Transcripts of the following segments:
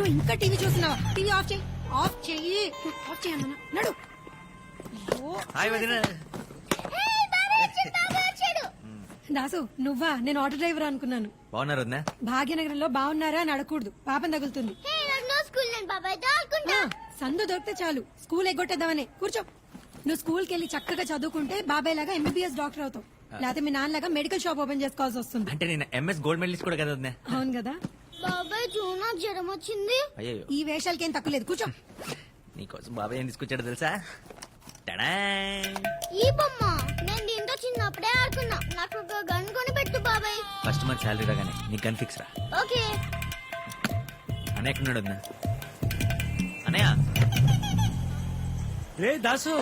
నువ్వు ఇంకా టీవీ చూస్తున్నావా? టీవీ ఆఫ్ చేయి. ఆఫ్ చెయ్యి ఆఫ్ చేయను నడు. అయ్యో. హాయ్ వదిన. దాసు నువ్వా? నేను ఆటో డ్రైవర్ అనుకున్నాను. బాగున్నారు వదిన? భాగ్యనగరంలో బాగున్నారా అని అడగకూడదు. పాపం తగులుతుంది. సందు దొరికితే చాలు. స్కూల్ ఎగ్గొట్టేద్దామని. కూర్చో. నువ్వు స్కూల్కి వెళ్ళి చక్కగా చదువుకుంటే బాబాయ్ లాగా ఎంబీబీఎస్ డాక్టర్ అవుతావు. లేకపోతే మీ నాన్నలాగా మెడికల్ షాప్ ఓపెన్ చేసుకోవాల్సి వస్తుంది. అంటే నేను ఎంఎస్ గోల్డ్ మెడలిస్ట్ కూడా కదా అవును కదా. బాబాయ్ చూడు నాకు జ్వరం వచ్చింది. అయ్యో ఈ వేషాలకేం తక్కువ లేదు. కూర్చో. నీకోసం బాబాయ్ ఏం తీసుకొచ్చాడో తెలుసా? ఈ బొమ్మ నేను దీంతో చిన్నప్పుడే ఆడుకున్నా. నాకు ఒక గన్ కొని పెట్టు బాబాయ్. ఫస్ట్ మంత్ శాలరీ రాగానే నీకు గన్ ఫిక్స్ రా. ఓకే. అన్నయ్య ఎక్కడున్నాడు వదిన? అన్నయ్య. రే దాసు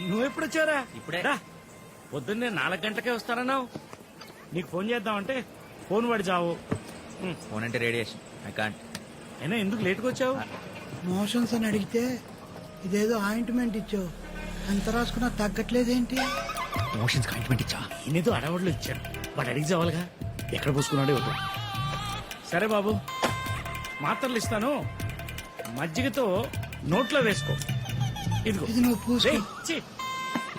నువ్వెప్పుడు వచ్చారా ఇప్పుడే. రా. పొద్దున్నే నాలుగు గంటలకే వస్తానన్నావు. నీకు ఫోన్ చేద్దామంటే ఫోన్ పడి చావు ఫోన్ అంటే రేడియేషన్. ఐ కాంట్ అయినా ఎందుకు లేట్గా వచ్చావు? మోషన్స్ అని అడిగితే ఇదేదో ఆయింట్మెంట్ ఇచ్చావు. ఎంత రాసుకున్నా తగ్గట్లేదేంటి? మోషన్స్ కాంట్మెంట్ ఇచ్చా? నేనేదో అడవాళ్ళు ఇచ్చాను వాడు అడిగి చావాలిగా? ఎక్కడ పూసుకున్నాడే వద్దు సరే బాబు మాత్రలు ఇస్తాను. మజ్జిగతో నోట్లో వేసుకో. ఇదిగో. ఇది నువ్వు పూసుకో. రేయ్, ఛీ,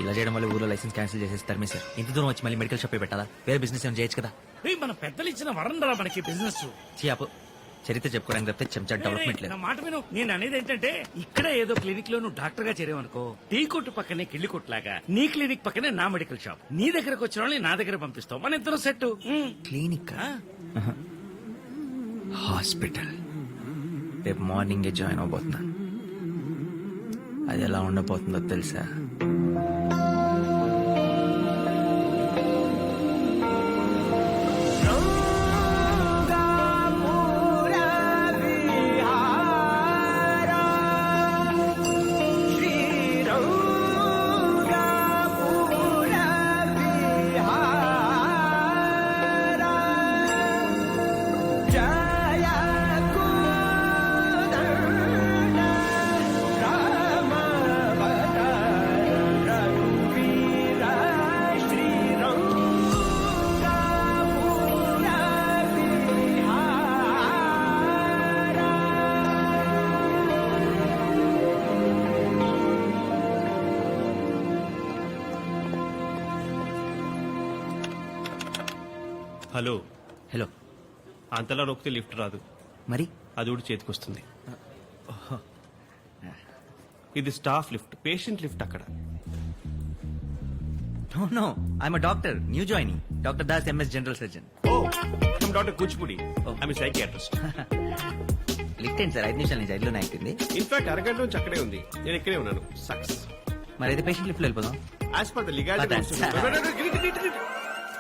ఇలా చేయడం వల్ల ఊర్లో లైసెన్స్ క్యాన్సిల్ చేసేసి తరిమే సార్ ఇంత దూరం వచ్చి మళ్ళీ మెడికల్ షాప్ పెట్టాలా? వేరే బిజినెస్ ఏమైనా చేయొచ్చు కదా? మన పెద్దలు ఇచ్చిన వరం రా మనకి బిజినెస్ చియాపు చరిత్ర చెప్పుకోవడానికి తప్పితే చెంచా డెవలప్మెంట్ లేదు. నా మాట విను. నేను అనేది ఏంటంటే ఇక్కడే ఏదో క్లినిక్లో నువ్వు డాక్టర్గా చేరేవనుకో టీ కొట్టు పక్కనే కిళ్ళి కొట్టులాగా నీ క్లినిక్ పక్కనే నా మెడికల్ షాప్ నీ దగ్గరకు వచ్చిన వాళ్ళని నా దగ్గర పంపిస్తావు. మన ఇద్దరం సెట్ క్లినిక్ హాస్పిటల్ రేపు మార్నింగే జాయిన్ అవబోతున్నాను అది ఎలా ఉండబోతుందో తెలుసా? హలో. హలో. అంతలా నొక్కితే లిఫ్ట్ రాదు. మరి? అది కూడా చేతికొస్తుంది. ఇది స్టాఫ్ లిఫ్ట్ పేషెంట్ లిఫ్ట్ అక్కడ. No no. I'm doctor new joining doctor Das MS general surgeon oh doctor Kuchipudi I'm psychiatrist lift ఏంటి సార్? ఐదు నిమిషాల నుంచి ఐదులోనే అయిపోయింది. ఇన్ఫాక్ట్ అరగంట నుంచి అక్కడే ఉంది. నేను ఇక్కడే ఉన్నాను. సక్సెస్ మరి అయితే పేషెంట్ లిఫ్ట్ వెళ్ళిపోదాం.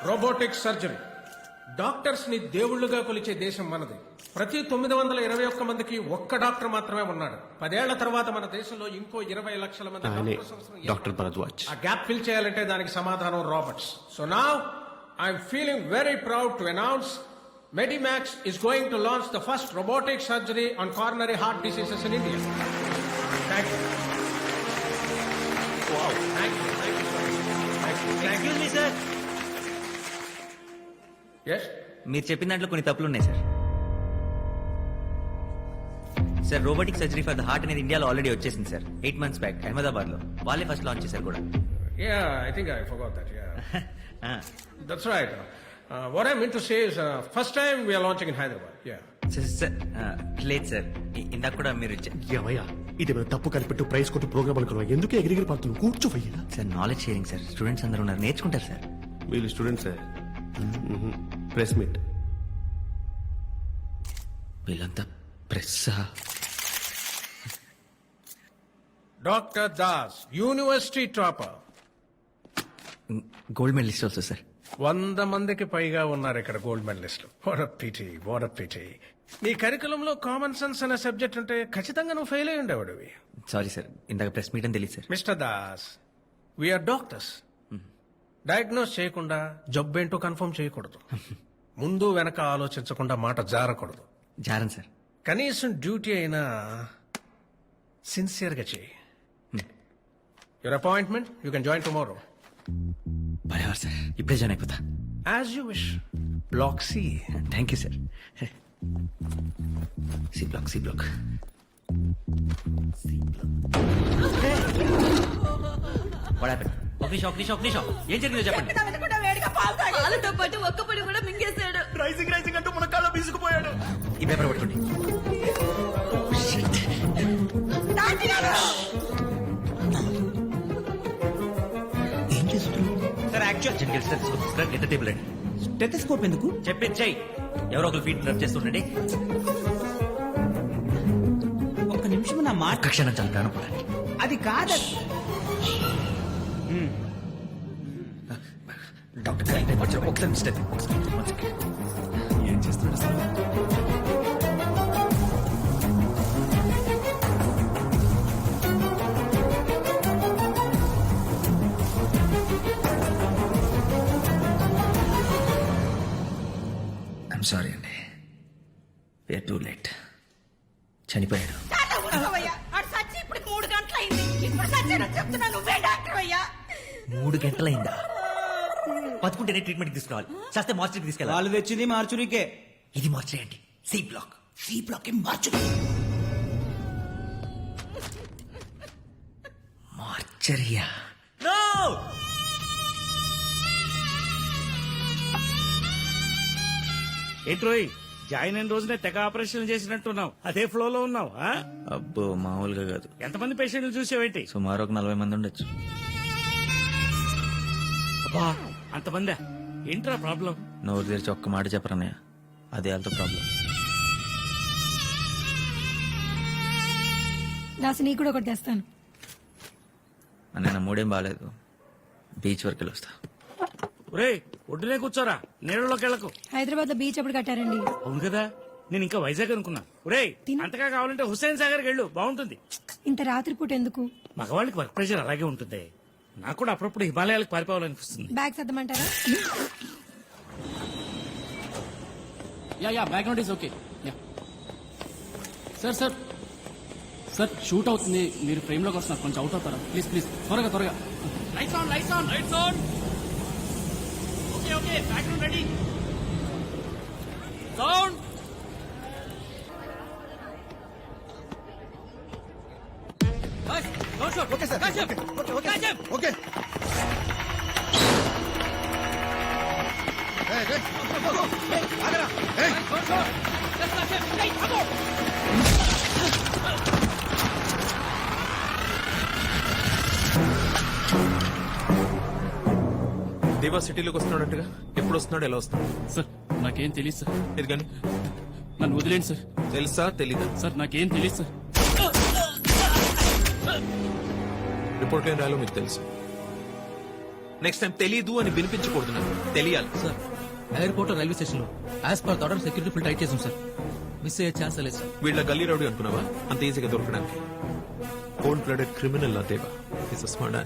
రోబోటిక్ సర్జరీ డాక్టర్స్ని దేవుళ్ళుగా కొలిచే దేశం మనది. ప్రతి తొమ్మిది వందల ఇరవై ఒక్క మందికి ఒక్క డాక్టర్ మాత్రమే ఉన్నాడు. పదేళ్ళ తర్వాత మన దేశంలో ఇంకో ఇరవై లక్షల మంది ఆయనే డాక్టర్స్ అవసరం. డాక్టర్ భరద్వాజ్. ఆ గ్యాప్ ఫిల్ చేయాలంటే దానికి సమాధానం రాబర్ట్స్. సో నా I'm feeling very proud to announce Medimax is going to launch the first robotic surgery on coronary heart diseases in India thank you thank you thank you sir yes మీరు చెప్పిన దాంట్లో కొన్ని తప్పులు ఉన్నాయి sir. Sir robotic surgery for the heart అనేది ఇండియాలో already వచ్చేసింది sir. Eight months back అహ్మదాబాద్లో వాళ్ళే ఫస్ట్ లాంచ్ చేశారు కూడా. Yeah, I think I forgot that. Yeah, ఆ, that's right. Uh, what I meant to say is, uh, first time we are launching in Hyderabad. Yeah. Sir, sir లేదు sir ఇందాక కూడా మీరు ఏమయ్యా ఇది మన తప్పు కనిపెట్టు ప్రైస్ కొట్టు ప్రోగ్రామ్ అనుకున్నావు? ఎందుకు ఎగిరిగిరి పడుతున్నావు? కూర్చోవయ్యా sir knowledge sharing sir students అందరూ ఉన్నారు. నేర్చుకుంటారు సార్ వీళ్ళు స్టూడెంట్స్. Press meet. వీళ్ళంతా press Dr. Das, university topper. Gold medalist also sir. వంద మందికి పైగా ఉన్నారు ఇక్కడ గోల్డ్ మెడలిస్టులు వాట్ పిటి వాట్ పిటి నీ కరికులంలో కామన్ సెన్స్ అనే సబ్జెక్ట్ ఉంటే ఖచ్చితంగా నువ్వు ఫెయిల్ అయి ఉండేవాడివి సారీ సార్ ఇందాక ప్రెస్ మీట్ అని తెలియదు sir. Mister Das we're doctors diagnose చేయకుండా జబ్బు ఏంటో కన్ఫర్మ్ చేయకూడదు. ముందు వెనక ఆలోచించకుండా మాట జారకూడదు. జారన్ సార్. కనీసం డ్యూటీ అయినా సిన్సియర్గా చేయి. Your appointment you can join tomorrow sir ఇప్పుడే జాయిన్ అయిపోతా. As you wish block C thank you sir. C block C block. ఒక నిమిషం ఒక నిమిషం ఒక నిమిషం ఏం జరిగిందో చెప్పండి. పాలతో పాటు ఒక్క పొడి కూడా మింగేశాడు. రైసింగ్ రైసింగ్ అంటూ మన కాళ్ళ బీసుకుపోయాడు. ఈ పేపర్ పట్టుకోండి. ఏం చేస్తున్నావు sir actual general stethoscope sir ఎంత టేబుల్ అండి స్టెథిస్కోప్ ఎందుకు? చెప్పేది చెయ్యి ఎవరో ఒకరు ఫీట్ రబ్ చేస్తుండండి ఒక్క నిమిషం నా మాట ఒక్క క్షణం చాలు ప్రాణం అది కాదు. డాక్టర్ గారు వచ్చారు ఒకసారి మిస్టర్ ఏం చేస్తున్నాడు అసలు? ఐమ్ సారీ అండి వేర్ టూ లేట్ చనిపోయాడు. సచ్చి ఇప్పుడు మూడు గంటలు అయింది ఇప్పుడు సచ్చానని చెప్తున్నా నువ్వే డాక్టర్ అయ్యా. మూడు గంటలైందా? బతుకుంటేనే ట్రీట్మెంట్ తీసుకురావాలి. చేస్తే మార్చికి తీసుకెళ్ళాలి. వాళ్ళు తెచ్చింది మార్చురికే. ఇది మార్చలే అండి సి బ్లాక్ సి బ్లాక్ మార్చు. మార్చరియా? నో ఏంట్రోయ్ జాయిన్ అయిన రోజునే తెగ ఆపరేషన్ చేసినట్టున్నావు. అదే ఫ్లోలో ఉన్నావు ఆ? అబ్బో మామూలుగా కాదు. ఎంతమంది పేషెంట్లు చూసావేంటి? సుమారు ఒక నలభై మంది ఉండొచ్చు. అబ్బా అంతమందా ఏంట్రా ప్రాబ్లం? నోరు తెరిచి ఒక్క మాట చెప్పరన్నయ్య. అదే వాళ్ళతో ప్రాబ్లం. దాసు నీకు కూడా ఒకటి తెస్తాను. అన్నయ్య నా మూడేం బాగాలేదు. బీచ్ వరకు వెళ్ళి వస్తా. ఒరే ఒడ్డునే కూర్చోరా. నీళ్ళలోకి వెళ్ళకు. హైదరాబాద్లో బీచ్ ఎప్పుడు కట్టారండి? అవును కదా. నేను ఇంకా వైజాగ్ అనుకున్నా. ఒరే తిను. అంతగా కావాలంటే హుస్సేన్ సాగర్ వెళ్ళు. బాగుంటుంది. ఇంత రాత్రిపూట ఎందుకు? మగవాళ్ళకి వర్క్ ప్రెషర్ అలాగే ఉంటుంది. నాకు కూడా అప్పుడప్పుడు హిమాలయాలకు పారిపోవాలనిపిస్తుంది. Bag సర్దమంటారా yeah yeah background is okay yeah. Sir sir. Sir shoot అవుతుంది. మీరు ఫ్రేమ్లోకి వస్తున్నారు. కొంచెం అవుట్ అవుతారా? ప్లీజ్ ప్లీజ్ త్వరగా త్వరగా. Lights on lights on lights on okay okay background ready sound okay Deva సిటీలోకి వస్తున్నాడంటగా? ఎప్పుడు వస్తున్నాడు? ఎలా వస్తున్నాడు? సార్ నాకేం తెలియదు సార్. ఇది కానీ? నన్ను వదిలేండి సార్. తెలుసా? తెలీదా? సార్ నాకేం తెలియదు సార్. రిపోర్ట్ ఏం రాయాలో మీకు తెలుసు. నెక్స్ట్ టైం తెలీదు అని వినిపించకూడదు నాకు తెలియాలి. సార్ ఎయిర్పోర్ట్ రైల్వే స్టేషన్లో as per order security full tight చేసాం సార్ మిస్ అయ్యే ఛాన్స్ లేదు సార్ వీళ్ళ గల్లీ రౌడీ అనుకున్నావా? అంత ఈజీగా దొరకడానికి. Cold blooded criminal Deva. Is smart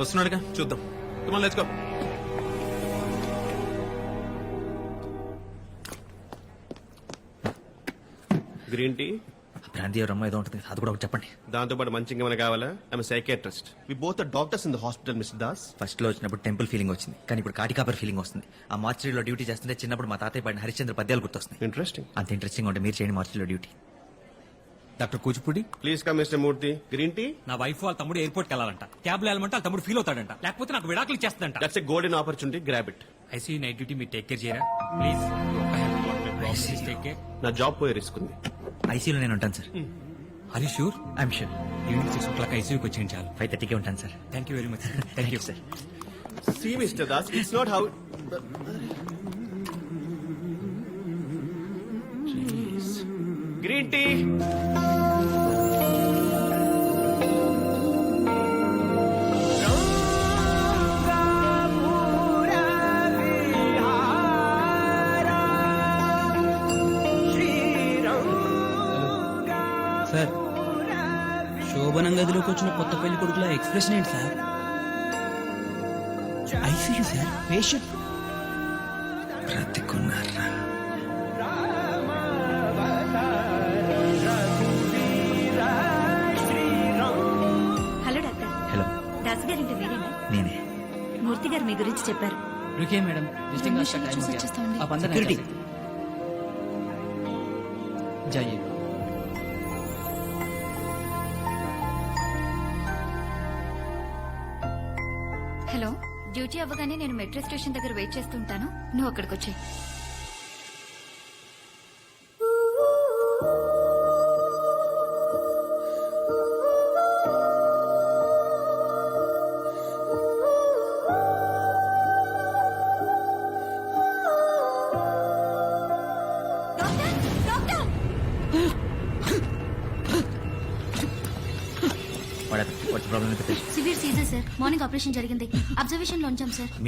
వస్తున్నాడుగా? చూద్దాం. Come on let's go green tea ప్రాంతీయ రమ్మ ఏదో ఉంటుంది. అది కూడా ఒకటి చెప్పండి. దాంతో పాటు మంచి ఇంకేమైనా కావాలా? I'm psychiatrist we both doctors in the hospital Mister Das ఫస్ట్లో వచ్చినప్పుడు టెంపుల్ ఫీలింగ్ వచ్చింది. కానీ ఇప్పుడు కాటికాపర్ ఫీలింగ్ వస్తుంది. ఆ మార్చిలో డ్యూటీ చేస్తుంటే చిన్నప్పుడు మా తాతయ్య పడిన హరిశ్చంద్ర పద్యాలు గుర్తొస్తున్నాయి. ఇంట్రెస్టింగ్ అంత ఇంట్రెస్టింగ్ ఉంటే మీరు చేయండి మార్చిలో duty doctor Kuchipudi? Please come Mister Murthy green tea నా వైఫ్ వాళ్ళ తమ్ముడు ఎయిర్పోర్ట్ వెళ్ళాలంట. క్యాబ్లో వెళ్ళమంటే వాళ్ళ తమ్ముడు ఫీల్ అవుతాడంట. లేకపోతే నాకు విడాకులు చేస్తాడంట that's a golden opportunity grab it ICU night duty మీరు టేక్ కేర్ చేయరా? ప్లీజ్ నా జాబ్ పోయే రిస్క్ ఉంది. ఐసీలో నేను ఉంటాను sir Hari sure I'm sure evening six o'clock ఐసీయూకి వచ్చేయండి చాలు ఫైవ్ థర్టీకే ఉంటాను sir thank you very much thank you sir See, Mr. Das, it's not how. Jeez. Green tea. వచ్చిన కొత్త పెళ్లి కొడుకుల ఎక్స్ప్రెషన్ ఏంటి సార్ ఐసీయూ సార్ పేషెంట్ బ్రతికున్నారా హలో డాక్టర్ హలో దాస్ గారింటి మీరేనా నేనే మూర్తి గారు మీ గురించి చెప్పారు रुकिए मैडम विजिटिंग लास्ट का टाइम हो गया आप अंदर नहीं డ్యూటీ అవ్వగానే నేను మెట్రో స్టేషన్ దగ్గర వెయిట్ చేస్తుంటాను. నువ్వు అక్కడికి వచ్చాయి what problem severe seizure sir. Morning operation జరిగింది. అబ్జర్వేషన్లో ఉంచాం సార్.